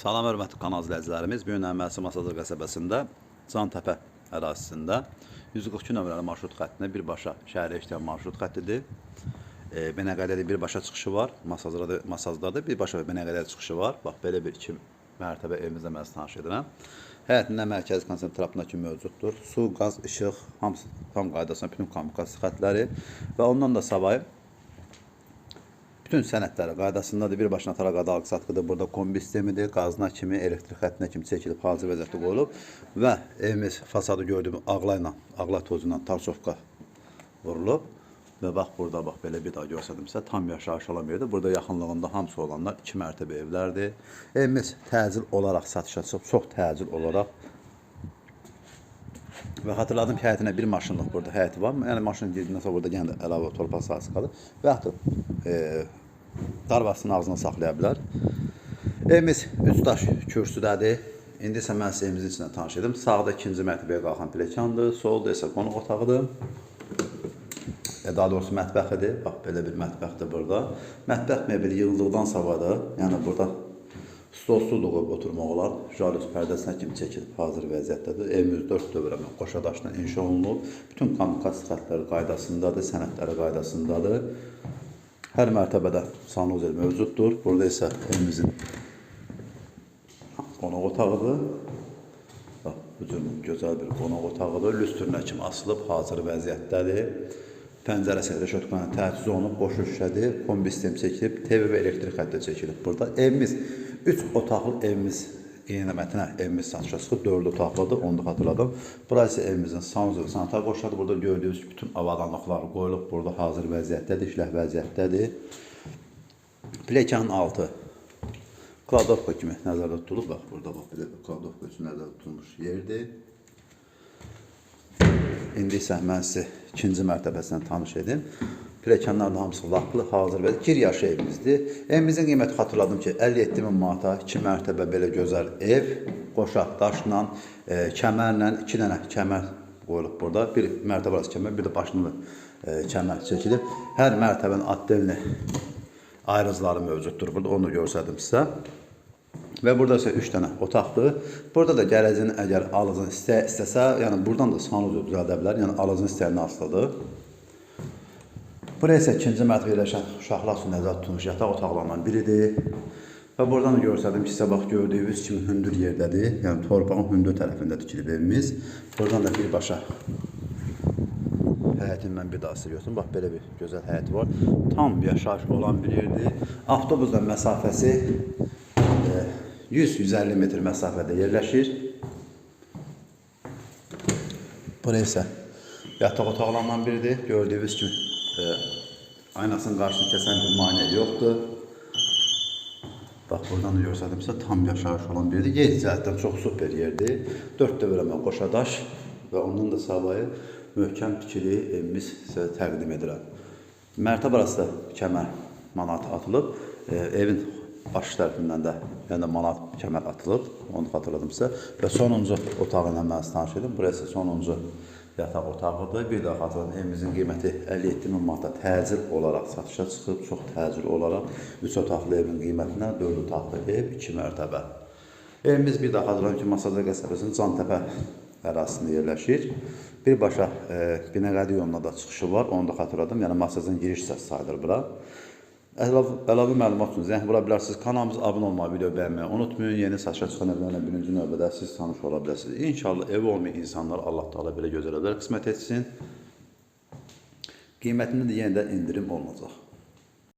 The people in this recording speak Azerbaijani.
Salam hörmətli kanal izləyicilərimiz. Bu gün Əməsi Masazır qəsəbəsində Cantəpə ərazisində 142 nömrəli marşrut xəttində birbaşa şəhərə işləyən marşrut xəttidir. E, Binəqədədə birbaşa çıxışı var. Masazda da, Masazda da birbaşa Binəqədə çıxışı var. Bax belə bir iki mərtəbə evimizdə mən tanış edirəm. Həyətində mərkəzi konsentrapına kimi mövcuddur. Su, qaz, işıq, hamısı tam qaydasında bütün kommunikasiya xəttləri və ondan da savayı bütün sənədləri qaydasındadır. Birbaşına tara qadalıq satqıdır. Burada kombi sistemidir. Qazına kimi, elektrik xəttinə kimi çəkilib hazır vəziyyətdə qoyulub və evimiz fasadı gördüyüm ağla ilə, ağla tozu ilə tarsovka vurulub. Və bax burada bax belə bir daha görsədim sizə tam yaşayış olan yerdir. Burada yaxınlığında hamısı olanlar 2 mərtəbə evlərdir. Evimiz təcil olaraq satışa çıxıb, çox təcil olaraq Və xatırladım ki, həyətinə bir maşınlıq burada həyəti var. Yəni maşın girdiyindən sonra burada yenə də əlavə torpaq sahəsi qalır. Və hətta e, darvasının ağzına saxlaya bilər. Evimiz üç daş kürsüdədir. İndi isə mən sizə evimizin içindən tanış edim. Sağda ikinci mərtəbəyə qalxan pilləkəndir, solda isə qonaq otağıdır. E, daha doğrusu mətbəxidir. Bax belə bir mətbəxdir burada. Mətbəx mebeli yığıldıqdan sonra da, yəni burada stolsuz qoyub oturmaq olar. Jalüz pərdəsinə kimi çəkilib hazır vəziyyətdədir. Evimiz 4 dövrəmə qoşa daşla inşa olunub. Bütün kommunikasiya xəttləri qaydasındadır, sənədləri qaydasındadır. Hər mərtəbədə sanuzel mövcuddur. Burada isə evimizin qonaq otağıdır. Bu cür gözəl bir qonaq otağıdır. Lüstrünə kimi asılıb hazır vəziyyətdədir. Pəncərəsi reşotkanın təchiz olunub, boş şüşədir. Kombi sistem çəkilib, TV və elektrik xətti çəkilib. Burada evimiz 3 otaqlı evimiz yeniləmətinə evimiz satışa çıxıb 4 otaqlıdır, onu da xatırladım. Burası evimizin sanuzel sanitar qoşadır. Burada gördüyünüz bütün avadanlıqlar qoyulub, burada hazır vəziyyətdədir, işləh vəziyyətdədir. Plekanın altı kladovka kimi nəzərdə tutulub. Bax, burada bax belə kladovka üçün nəzərdə tutulmuş yerdir. İndi isə mən sizə ikinci mərtəbəsindən tanış edim. Pilləkənlərin hamısı laklı, hazır və gir yaşı evimizdir. Evimizin qiyməti xatırladım ki, 57 min manata 2 mərtəbə belə gözəl ev, qoşaq daşla, e, kəmərlə, 2 dənə kəmər qoyulub burada. Bir mərtəbə arası kəmər, bir də başını e, kəmər çəkilib. Hər mərtəbənin addelini ayrıcıları mövcuddur. Burada onu görsədim sizə. Və burada isə 3 dənə otaqdır. Burada da gələcəyin əgər alıcın istə, istəsə, yəni buradan da sanuzu düzəldə bilər. Yəni alıcının istəyinə asılıdır. Buraya isə ikinci mərtəbə yerləşən uşaqlar üçün nəzərdə tutulmuş yataq otaqlarından biridir. Və buradan da görsədim ki, sizə bax gördüyünüz kimi hündür yerdədir. Yəni torpağın hündür tərəfində tikilib evimiz. Buradan da birbaşa həyətin mən bir daha sizə göstərim. Bax belə bir gözəl həyəti var. Tam yaşayış olan bir yerdir. Avtobusla məsafəsi e, 100-150 metr məsafədə yerləşir. Burası isə yataq otaqlarından biridir. Gördüyünüz kimi e, aynasının qarşısını kəsən bir maneə yoxdur. Bax buradan da görsədimsə tam yaşayış olan bir yerdir. Yer cəhətdən çox super yerdir. 4 dövrəmə qoşa daş və ondan da savayı möhkəm tikili evimiz sizə təqdim edirəm. Mərtəbə arası kəmər manat atılıb. E, evin baş tərəfindən də yəni manat kəmər atılıb. Onu xatırladım sizə. Və sonuncu otağı ilə mən tanış edim. Burası sonuncu yataq otağıdır. Bir daha xatırladım, evimizin qiyməti 57 min manata təcil olaraq satışa çıxıb, çox təcil olaraq 3 otaqlı evin qiymətinə 4 otaqlı ev, 2 mərtəbə. Evimiz bir daha xatırladım ki, Masaza qəsəbəsinin Cantəpə ərazisində yerləşir. Birbaşa e, Binəqədi yoluna da çıxışı var, onu da xatırladım. Yəni Masazın giriş hissəsi sayılır bura. Əlavə, məlumat üçün zəng vura bilərsiniz. Kanalımıza abunə olmağı, video bəyənməyi unutmayın. Yeni satışa çıxan evlərlə birinci növbədə siz tanış ola bilərsiniz. İnşallah evi olmayan insanlar Allah Taala belə gözəl evlər qismət etsin. Qiymətində də yenə də indirim olunacaq.